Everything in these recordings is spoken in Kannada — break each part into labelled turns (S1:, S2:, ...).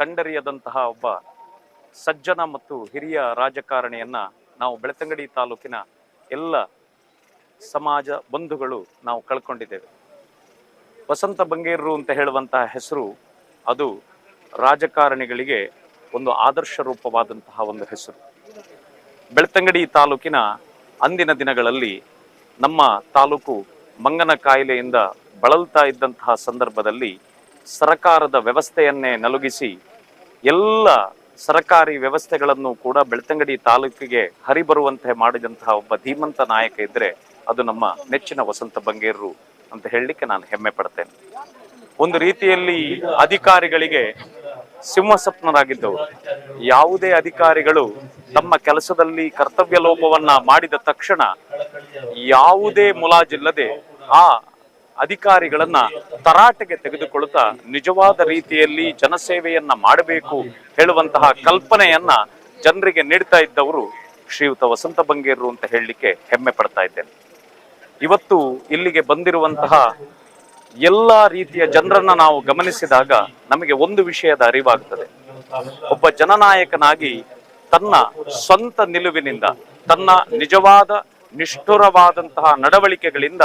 S1: ಕಂಡರಿಯದಂತಹ ಒಬ್ಬ ಸಜ್ಜನ ಮತ್ತು ಹಿರಿಯ ರಾಜಕಾರಣಿಯನ್ನ ನಾವು ಬೆಳತಂಗಡಿ ತಾಲೂಕಿನ ಎಲ್ಲ ಸಮಾಜ ಬಂಧುಗಳು ನಾವು ಕಳ್ಕೊಂಡಿದ್ದೇವೆ. ವಸಂತ ಬಂಗೇರರು ಅಂತ ಹೇಳುವಂತಹ ಹೆಸರು ಅದು ರಾಜಕಾರಣಿಗಳಿಗೆ ಒಂದು ಆದರ್ಶ ರೂಪವಾದಂತಹ ಒಂದು ಹೆಸರು. ಬೆಳ್ತಂಗಡಿ ತಾಲೂಕಿನ ಅಂದಿನ ದಿನಗಳಲ್ಲಿ ನಮ್ಮ ತಾಲೂಕು ಮಂಗನ ಕಾಯಿಲೆಯಿಂದ ಬಳಲ್ತಾ ಇದ್ದಂತಹ ಸಂದರ್ಭದಲ್ಲಿ ಸರಕಾರದ ವ್ಯವಸ್ಥೆಯನ್ನೇ ನಲುಗಿಸಿ ಎಲ್ಲ ಸರಕಾರಿ ವ್ಯವಸ್ಥೆಗಳನ್ನು ಕೂಡ ಬೆಳ್ತಂಗಡಿ ತಾಲೂಕಿಗೆ ಹರಿಬರುವಂತೆ ಮಾಡಿದಂತಹ ಒಬ್ಬ ಧೀಮಂತ ನಾಯಕ ಇದ್ರೆ ಅದು ನಮ್ಮ ನೆಚ್ಚಿನ ವಸಂತ ಬಂಗೇರರು ಅಂತ ಹೇಳಲಿಕ್ಕೆ ನಾನು ಹೆಮ್ಮೆ ಪಡ್ತೇನೆ. ಒಂದು ರೀತಿಯಲ್ಲಿ ಅಧಿಕಾರಿಗಳಿಗೆ ಸಿಂಹಸ್ವಪ್ನರಾಗಿದ್ದವರು ಯಾವುದೇ ಅಧಿಕಾರಿಗಳು ತಮ್ಮ ಕೆಲಸದಲ್ಲಿ ಕರ್ತವ್ಯ ಲೋಪವನ್ನ ಮಾಡಿದ ತಕ್ಷಣ ಯಾವುದೇ ಮುಲಾಜಿಲ್ಲದೆ ಆ ಅಧಿಕಾರಿಗಳನ್ನ ತರಾಟೆಗೆ ತೆಗೆದುಕೊಳ್ಳುತ್ತಾ ನಿಜವಾದ ರೀತಿಯಲ್ಲಿ ಜನಸೇವೆಯನ್ನ ಮಾಡಬೇಕು ಹೇಳುವಂತಹ ಕಲ್ಪನೆಯನ್ನ ಜನರಿಗೆ ನೀಡ್ತಾ ಇದ್ದವರು ಶ್ರೀಯುತ ವಸಂತ ಬಂಗೇರು ಅಂತ ಹೇಳಲಿಕ್ಕೆ ಹೆಮ್ಮೆ ಪಡ್ತಾ ಇದ್ದೇನೆ. ಇವತ್ತು ಇಲ್ಲಿಗೆ ಬಂದಿರುವಂತಹ ಎಲ್ಲ ರೀತಿಯ ಜನರನ್ನ ನಾವು ಗಮನಿಸಿದಾಗ ನಮಗೆ ಒಂದು ವಿಷಯದ ಅರಿವಾಗ್ತದೆ. ಒಬ್ಬ ಜನನಾಯಕನಾಗಿ ತನ್ನ ಸ್ವಂತ ನಿಲುವಿನಿಂದ, ತನ್ನ ನಿಜವಾದ ನಿಷ್ಠುರವಾದಂತಹ ನಡವಳಿಕೆಗಳಿಂದ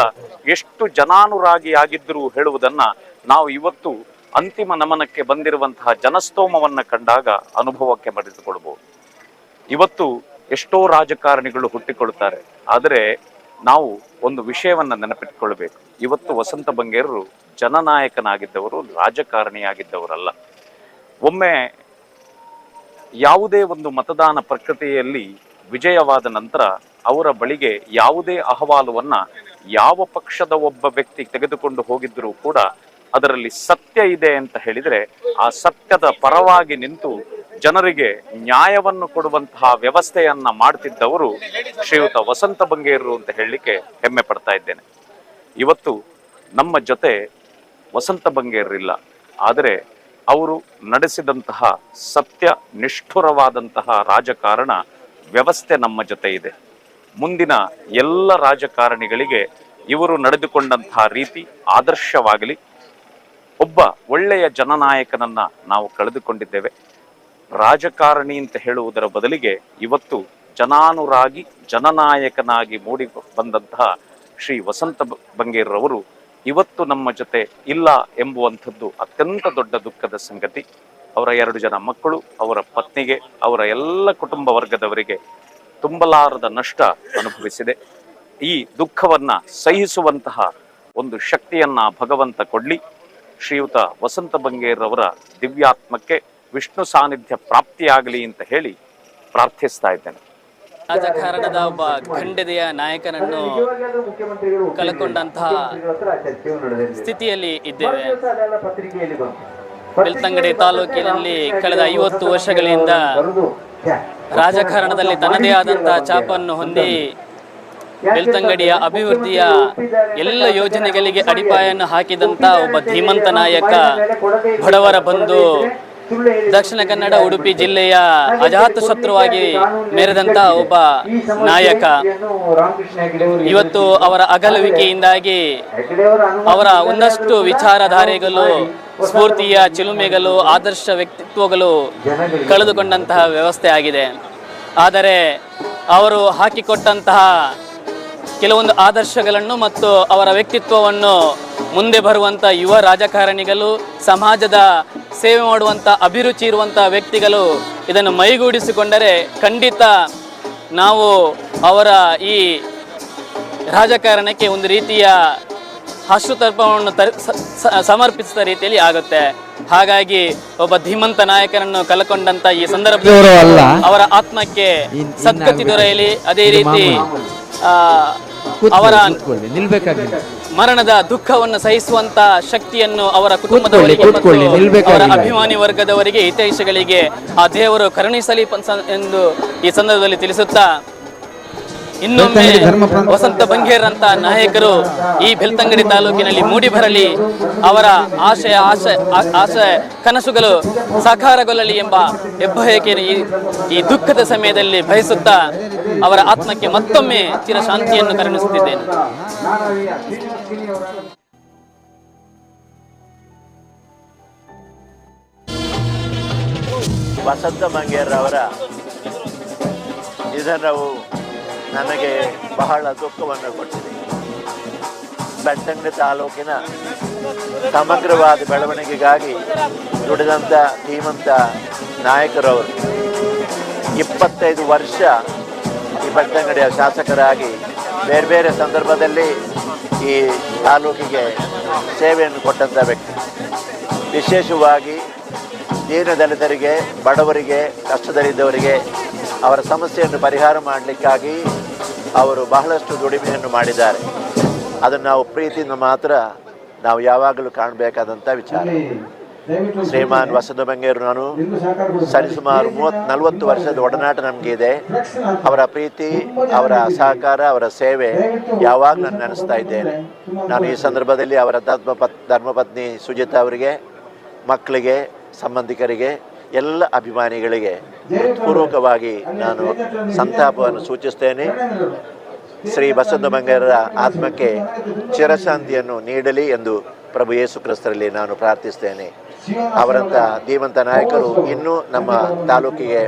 S1: ಎಷ್ಟು ಜನಾನುರಾಗಿ ಜನಾನುರಾಗಿಯಾಗಿದ್ದರು ಹೇಳುವುದನ್ನ ನಾವು ಇವತ್ತು ಅಂತಿಮ ನಮನಕ್ಕೆ ಬಂದಿರುವಂತಹ ಜನಸ್ತೋಮವನ್ನು ಕಂಡಾಗ ಅನುಭವಕ್ಕೆ ಮರೆತುಕೊಳ್ಬಹುದು ಇವತ್ತು ಎಷ್ಟೋ ರಾಜಕಾರಣಿಗಳು ಹುಟ್ಟಿಕೊಳ್ಳುತ್ತಾರೆ. ಆದರೆ ನಾವು ಒಂದು ವಿಷಯವನ್ನು ನೆನಪಿಟ್ಕೊಳ್ಬೇಕು. ಇವತ್ತು ವಸಂತ ಬಂಗೇರರು ಜನನಾಯಕನಾಗಿದ್ದವರು, ರಾಜಕಾರಣಿಯಾಗಿದ್ದವರಲ್ಲ. ಒಮ್ಮೆ ಯಾವುದೇ ಒಂದು ಮತದಾನ ಪ್ರಕೃತಿಯಲ್ಲಿ ವಿಜಯವಾದ ನಂತರ ಅವರ ಬಳಿಗೆ ಯಾವುದೇ ಅಹವಾಲುವನ್ನ ಯಾವ ಪಕ್ಷದ ಒಬ್ಬ ವ್ಯಕ್ತಿ ತೆಗೆದುಕೊಂಡು ಹೋಗಿದ್ರೂ ಕೂಡ ಅದರಲ್ಲಿ ಸತ್ಯ ಇದೆ ಅಂತ ಹೇಳಿದ್ರೆ ಆ ಸತ್ಯದ ಪರವಾಗಿ ನಿಂತು ಜನರಿಗೆ ನ್ಯಾಯವನ್ನು ಕೊಡುವಂತಹ ವ್ಯವಸ್ಥೆಯನ್ನ ಮಾಡ್ತಿದ್ದವರು ಶ್ರೀಯುತ ವಸಂತ ಬಂಗೇರು ಅಂತ ಹೇಳಲಿಕ್ಕೆ ಹೆಮ್ಮೆ ಪಡ್ತಾ ಇದ್ದೇನೆ. ಇವತ್ತು ನಮ್ಮ ಜೊತೆ ವಸಂತ ಬಂಗೇರರಿಲ್ಲ. ಆದರೆ ಅವರು ನಡೆಸಿದಂತಹ ಸತ್ಯ ನಿಷ್ಠುರವಾದಂತಹ ರಾಜಕಾರಣ ವ್ಯವಸ್ಥೆ ನಮ್ಮ ಜೊತೆ ಇದೆ. ಮುಂದಿನ ಎಲ್ಲ ರಾಜಕಾರಣಿಗಳಿಗೆ ಇವರು ನಡೆದುಕೊಂಡಂತಹ ರೀತಿ ಆದರ್ಶವಾಗಲಿ. ಒಬ್ಬ ಒಳ್ಳೆಯ ಜನನಾಯಕನನ್ನ ನಾವು ಕಳೆದುಕೊಂಡಿದ್ದೇವೆ. ರಾಜಕಾರಣಿ ಅಂತ ಹೇಳುವುದರ ಬದಲಿಗೆ ಇವತ್ತು ಜನಾನುರಾಗಿ, ಜನನಾಯಕನಾಗಿ ಮೂಡಿ ಬಂದಂತಹ ಶ್ರೀ ವಸಂತ ಬಂಗೇರ್ರವರು ಇವತ್ತು ನಮ್ಮ ಜೊತೆ ಇಲ್ಲ ಎಂಬುವಂಥದ್ದು ಅತ್ಯಂತ ದೊಡ್ಡ ದುಃಖದ ಸಂಗತಿ. ಅವರ ಎರಡು ಜನ ಮಕ್ಕಳು, ಅವರ ಪತ್ನಿಗೆ, ಅವರ ಎಲ್ಲ ಕುಟುಂಬ ವರ್ಗದವರಿಗೆ ತುಂಬಲಾರದ ನಷ್ಟ ಅನುಭವಿಸಿದೆ. ಈ ದುಃಖವನ್ನ ಸಹಿಸುವಂತಹ ಒಂದು ಶಕ್ತಿಯನ್ನ ಭಗವಂತ ಕೊಡ್ಲಿ. ಶ್ರೀಯುತ ವಸಂತ ಬಂಗೇರವರ ದಿವ್ಯಾತ್ಮಕ್ಕೆ ವಿಷ್ಣು ಸಾನ್ನಿಧ್ಯ ಪ್ರಾಪ್ತಿಯಾಗಲಿ ಅಂತ ಹೇಳಿ ಪ್ರಾರ್ಥಿಸ್ತಾ ಇದ್ದೇನೆ.
S2: ರಾಜಕಾರಣದ ಒಬ್ಬ ಖಂಡದೆಯ ನಾಯಕನನ್ನು ಕಳಕೊಂಡಂತಹ ಸ್ಥಿತಿಯಲ್ಲಿ ಇದ್ದೇವೆ. ಬೆಳ್ತಂಗಡಿ ತಾಲೂಕಿನಲ್ಲಿ ಕಳೆದ ಐವತ್ತು ವರ್ಷಗಳಿಂದ ರಾಜಕಾರಣದಲ್ಲಿ ತನ್ನದೇ ಆದಂತಹ ಛಾಪನ್ನು ಹೊಂದಿ ಬೆಳ್ತಂಗಡಿಯ ಅಭಿವೃದ್ಧಿಯ ಎಲ್ಲ ಯೋಜನೆಗಳಿಗೆ ಅಡಿಪಾಯನ್ನು ಹಾಕಿದಂತ ಒಬ್ಬ ಧೀಮಂತ ನಾಯಕ ಬಡವರ ಬಂಧು. ದಕ್ಷಿಣ ಕನ್ನಡ, ಉಡುಪಿ ಜಿಲ್ಲೆಯ ಅಜಾತ ಶತ್ರುವಾಗಿ ಮೆರೆದಂತ ಒಬ್ಬ ನಾಯಕ. ಇವತ್ತು ಅವರ ಅಗಲುವಿಕೆಯಿಂದಾಗಿ ಅವರ ಒಂದಷ್ಟು ವಿಚಾರಧಾರೆಗಳು ಸ್ಫೂರ್ತಿಯ ಚಿಲುಮೆಗಳು, ಆದರ್ಶ ವ್ಯಕ್ತಿತ್ವಗಳು ಕಳೆದುಕೊಂಡಂತಹ ವ್ಯವಸ್ಥೆ ಆಗಿದೆ. ಆದರೆ ಅವರು ಹಾಕಿಕೊಟ್ಟಂತಹ ಕೆಲವೊಂದು ಆದರ್ಶಗಳನ್ನು ಮತ್ತು ಅವರ ವ್ಯಕ್ತಿತ್ವವನ್ನು ಮುಂದೆ ಬರುವಂಥ ಯುವ ರಾಜಕಾರಣಿಗಳು, ಸಮಾಜದ ಸೇವೆ ಮಾಡುವಂಥ ಅಭಿರುಚಿ ಇರುವಂಥ ವ್ಯಕ್ತಿಗಳು ಇದನ್ನು ಮೈಗೂಡಿಸಿಕೊಂಡರೆ ಖಂಡಿತ ನಾವು ಅವರ ಈ ರಾಜಕಾರಣಕ್ಕೆ ಒಂದು ರೀತಿಯ ಹಸು ತರ ಸಮರ್ಪಿಸಿದ ರೀತಿಯಲ್ಲಿ ಆಗುತ್ತೆ. ಹಾಗಾಗಿ ಒಬ್ಬ ಧೀಮಂತ ನಾಯಕನನ್ನು ಕಲ್ಕೊಂಡಂತ ಈ ಸಂದರ್ಭದಲ್ಲಿ ಅವರ ಆತ್ಮಕ್ಕೆ ಸದ್ಗತಿ ದೊರೆಯಲಿ. ಅದೇ ರೀತಿ. ಅವರ ಮರಣದ ದುಃಖವನ್ನು ಸಹಿಸುವಂತ ಶಕ್ತಿಯನ್ನು ಅವರ ಕುಟುಂಬದವರಿಗೆ ಅವರ ಅಭಿಮಾನಿ ವರ್ಗದವರಿಗೆ ಹಿತೈಷಿಗಳಿಗೆ ಆ ದೇವರು ಕರುಣಿಸಲಿ ಎಂದು ಈ ಸಂದರ್ಭದಲ್ಲಿ ತಿಳಿಸುತ್ತಾ ಇನ್ನೊಮ್ಮೆ
S3: ಬೆಳ್ತಂಗಡಿ ಧರ್ಮ ಪ್ರಾಂತ-
S2: ವಸಂತ ಬಂಗೇರ್ ಅಂತ ನಾಯಕರು ಈ ಬೆಳ್ತಂಗಡಿ ತಾಲೂಕಿನಲ್ಲಿ ಮೂಡಿ ಬರಲಿ ಅವರ ಆಶಯ ಆಶಯ ಆಶಯ ಕನಸುಗಳು ಸಾಕಾರಗೊಳ್ಳಲಿ ಎಂಬ ಹೆಬ್ಬಯಕೆಯನ್ನು ಈ ಈ ದುಃಖದ ಸಮಯದಲ್ಲಿ ಬಯಸುತ್ತಾ ಅವರ ಆತ್ಮಕ್ಕೆ ಮತ್ತೊಮ್ಮೆ ಚಿರಶಾಂತಿಯನ್ನು ಕರುಣಿಸುತ್ತಿದ್ದೇನೆ.
S4: ವಸಂತ ಮಂಗೇರವರ ನಿಧನವು ನನಗೆ ಬಹಳ ದುಃಖವನ್ನು ಕೊಟ್ಟಿದೆ. ಬೆಳ್ತಂಗಡಿ ತಾಲೂಕಿನ ಸಮಗ್ರವಾದ ಬೆಳವಣಿಗೆಗಾಗಿ ದುಡಿದಂಥ ಧೀಮಂತ ನಾಯಕರವರು ಇಪ್ಪತ್ತೈದು ವರ್ಷ ಈ ಬೆಟ್ಟಂಗಡಿಯ ಶಾಸಕರಾಗಿ ಬೇರೆ ಬೇರೆ ಸಂದರ್ಭದಲ್ಲಿ ಈ ತಾಲೂಕಿಗೆ ಸೇವೆಯನ್ನು ಕೊಟ್ಟಂಥ ವ್ಯಕ್ತಿ. ವಿಶೇಷವಾಗಿ ದೀನದಲಿತರಿಗೆ, ಬಡವರಿಗೆ, ಕಷ್ಟದಲ್ಲಿದ್ದವರಿಗೆ ಅವರ ಸಮಸ್ಯೆಯನ್ನು ಪರಿಹಾರ ಮಾಡಲಿಕ್ಕಾಗಿ ಅವರು ಬಹಳಷ್ಟು ದುಡಿಮೆಯನ್ನು ಮಾಡಿದ್ದಾರೆ. ಅದನ್ನು ನಾವು ಪ್ರೀತಿಯಿಂದ ಮಾತ್ರ ನಾವು ಯಾವಾಗಲೂ ಕಾಣಬೇಕಾದಂಥ ವಿಚಾರ. ಶ್ರೀಮಾನ್ ವಸಂತ ಬಂಗೇರು ನಾನು. ಸರಿಸುಮಾರು ಮೂವತ್ತು ನಲವತ್ತು ವರ್ಷದ ಒಡನಾಟ ನಮಗೆ ಇದೆ ಅವರ ಪ್ರೀತಿ ಅವರ ಸಹಕಾರ ಅವರ ಸೇವೆ ಯಾವಾಗ ನಾನು ನೆನೆಸ್ತಾ ಇದ್ದೇನೆ. ನಾನು ಈ ಸಂದರ್ಭದಲ್ಲಿ ಅವರ ಧರ್ಮಪತ್ ಧರ್ಮಪತ್ನಿ ಸುಜಿತಾ ಅವರಿಗೆ ಮಕ್ಕಳಿಗೆ ಸಂಬಂಧಿಕರಿಗೆ ಎಲ್ಲ ಅಭಿಮಾನಿಗಳಿಗೆ ಪೂರ್ವಕವಾಗಿ ನಾನು ಸಂತಾಪವನ್ನು ಸೂಚಿಸ್ತೇನೆ. ಶ್ರೀ ಬಸವ ಬಂಗಾರರ ಆತ್ಮಕ್ಕೆ ಚಿರಶಾಂತಿಯನ್ನು ನೀಡಲಿ ಎಂದು ಪ್ರಭು ಯೇಸು ಕ್ರಿಸ್ತರಲ್ಲಿ ನಾನು ಪ್ರಾರ್ಥಿಸ್ತೇನೆ. ಅವರಂಥ ಧೀಮಂತ ನಾಯಕರು ಇನ್ನೂ ನಮ್ಮ ತಾಲೂಕಿಗೆ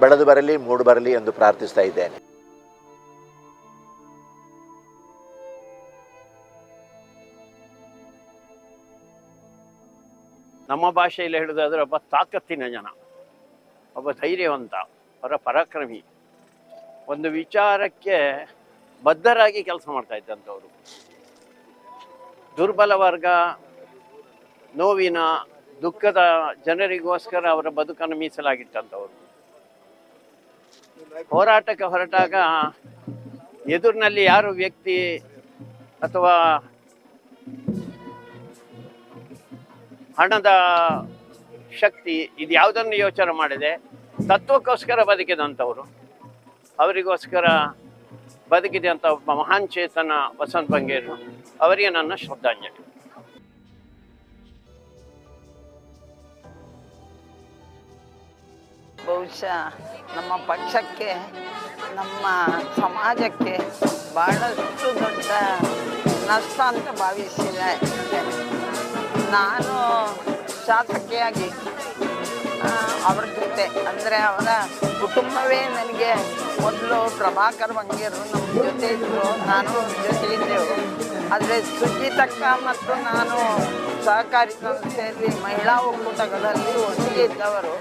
S4: ಬೆಳೆದು ಬರಲಿ, ಮೂಡು ಬರಲಿ ಎಂದು ಪ್ರಾರ್ಥಿಸ್ತಾ ಇದ್ದೇನೆ.
S5: ನಮ್ಮ ಭಾಷೆಯಲ್ಲಿ ಹೇಳೋದಾದ್ರೆ ಒಬ್ಬ ತಾಕತ್ತಿನ ಜನ, ಒಬ್ಬ ಧೈರ್ಯವಂತ, ಅವರ ಪರಾಕ್ರಮಿ. ಒಂದು ವಿಚಾರಕ್ಕೆ ಬದ್ಧರಾಗಿ ಕೆಲಸ ಮಾಡ್ತಾ ಇದ್ದಂಥವ್ರು. ದುರ್ಬಲ ವರ್ಗ, ನೋವಿನ, ದುಃಖದ ಜನರಿಗೋಸ್ಕರ ಅವರ ಬದುಕನ್ನು ಮೀಸಲಾಗಿಟ್ಟಂಥವ್ರು. ಹೋರಾಟಕ್ಕೆ ಹೊರಟಾಗ ಎದುರಿನಲ್ಲಿ ಯಾರು ವ್ಯಕ್ತಿ ಅಥವಾ ಹಣದ ಶಕ್ತಿ ಇದು ಯಾವುದನ್ನು ಯೋಚನೆ ಮಾಡಿದೆ, ತತ್ವಕ್ಕೋಸ್ಕರ ಬದುಕಿದಂಥವ್ರು, ಅವರಿಗೋಸ್ಕರ ಬದುಕಿದಂಥ ಒಬ್ಬ ಮಹಾನ್ ಚೇತನ ವಸಂತ ಬಂಗೇರು ಅವರಿಗೆ ನನ್ನ ಶ್ರದ್ಧಾಂಜಲಿ.
S6: ಬಹುಶಃ ನಮ್ಮ ಪಕ್ಷಕ್ಕೆ, ನಮ್ಮ ಸಮಾಜಕ್ಕೆ ಬಹಳಷ್ಟು ದೊಡ್ಡ ನಷ್ಟ ಅಂತ ಭಾವಿಸಿದೆ. ನಾನು ಶಾಸಕಿಯಾಗಿ ಅವ್ರ ಜೊತೆ, ಅಂದರೆ ಅವರ ಕುಟುಂಬವೇ ನನಗೆ ಮೊದಲು ಪ್ರಭಾಕರ್ ಬಂಗೇರು ನಮ್ಮ ಜೊತೆ ಇದ್ದರು ನಾನು ಜೊತೆ ಇದ್ದೆವು. ಆದರೆ ಸುಜಿತಕ್ಕ ಮತ್ತು ನಾನು ಸಹಕಾರಿ ಸಂಸ್ಥೆಯಲ್ಲಿ ಮಹಿಳಾ ಒಕ್ಕೂಟಗಳಲ್ಲಿ ಒಟ್ಟಿಗೆ ಇದ್ದವರು.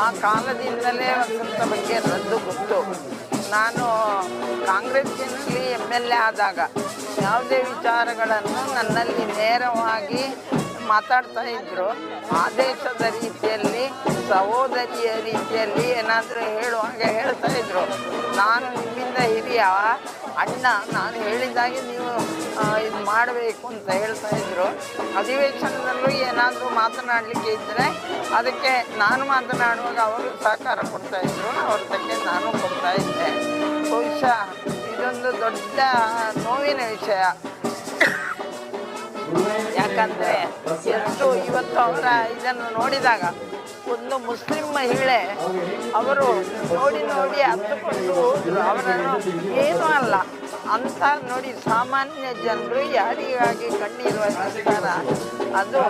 S6: ಆ ಕಾಲದಿಂದಲೇ ವಸಂತ ಬಗ್ಗೆ ರದ್ದು ಗೊತ್ತು. ನಾನು ಕಾಂಗ್ರೆಸ್ಸಿನಲ್ಲಿ ಎಂ ಎಲ್ ಎ ಆದಾಗ ಯಾವುದೇ ವಿಚಾರಗಳನ್ನು ನನ್ನಲ್ಲಿ ನೇರವಾಗಿ ಮಾತಾಡ್ತಾ ಇದ್ರು. ಆದೇಶದ ರೀತಿಯಲ್ಲಿ, ಸಹೋದರಿಯ ರೀತಿಯಲ್ಲಿ ಏನಾದರೂ ಹೇಳುವಾಗ ಹೇಳ್ತಾ ಇದ್ರು. ನಾನು ನಿಮ್ಮಿಂದ ಹಿರಿಯ, ಅಣ್ಣ, ನಾನು ಹೇಳಿದಾಗೆ ನೀವು ಇದು ಮಾಡಬೇಕು ಅಂತ ಹೇಳ್ತಾ ಇದ್ರು. ಅಧಿವೇಶನದಲ್ಲೂ ಏನಾದರೂ ಮಾತನಾಡಲಿಕ್ಕೆ ಇದ್ದರೆ ಅದಕ್ಕೆ ನಾನು ಮಾತನಾಡುವಾಗ ಅವರು ಸಹಕಾರ ಕೊಡ್ತಾ ಇದ್ರು. ಅವ್ರದಕ್ಕೆ ನಾನು ಕೊಡ್ತಾ ಇದ್ದೆ. ಬಹುಶಃ ಇದೊಂದು ದೊಡ್ಡ ನೋವಿನ ವಿಷಯ. ಯಾಕಂದರೆ ಎಷ್ಟು ಇವತ್ತು ಅವರ ಇದನ್ನು ನೋಡಿದಾಗ ಒಂದು ಮುಸ್ಲಿಂ ಮಹಿಳೆ ಅವರು ನೋಡಿ ನೋಡಿ ಅಂದುಕೊಂಡು ಅವರನ್ನು ಏನೂ ಅಲ್ಲ. ಅಂತ ನೋಡಿ ಸಾಮಾನ್ಯ ಜನರು ಯಾರಿಗಾಗಿ ಕಣ್ಣಿರುವ ಸರ್ಕಾರ ಅದು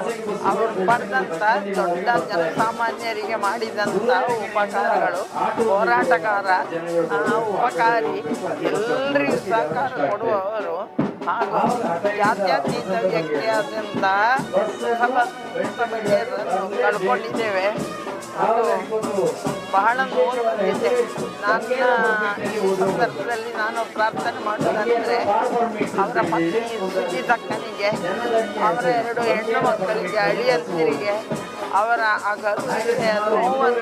S6: ಅವರು ಪಡೆದಂಥ ದೊಡ್ಡ ಜನಸಾಮಾನ್ಯರಿಗೆ ಮಾಡಿದಂಥ ಉಪಕಾರಗಳು. ಹೋರಾಟಗಾರ ಉಪಕಾರಿ ಎಲ್ಲರಿಗೂ ಸಹಕಾರ ಕೊಡುವವರು ಜಾತ್ಯತೀತ ವ್ಯಕ್ತಿಯಾದಂಥ ಸಭೆಯನ್ನು ಕಳ್ಕೊಂಡಿದ್ದೇವೆ ಅದು ಬಹಳ ನೋವು ಬಂದಿದೆ ನನ್ನ ಈ ಸಂದರ್ಭದಲ್ಲಿ ನಾನು ಪ್ರಾರ್ಥನೆ ಮಾಡೋದಂದರೆ ಅವರ ಪತ್ನಿ ಸುಜಿತಕ್ಕನಿಗೆ ಅವರ ಎರಡು ಹೆಣ್ಣು ಮಕ್ಕಳಿಗೆ ಅಳಿಯಂತಿರಿಗೆ ಅವರ ಆ ಗರ್ಭಿಣಿಯ ನೋವನ್ನು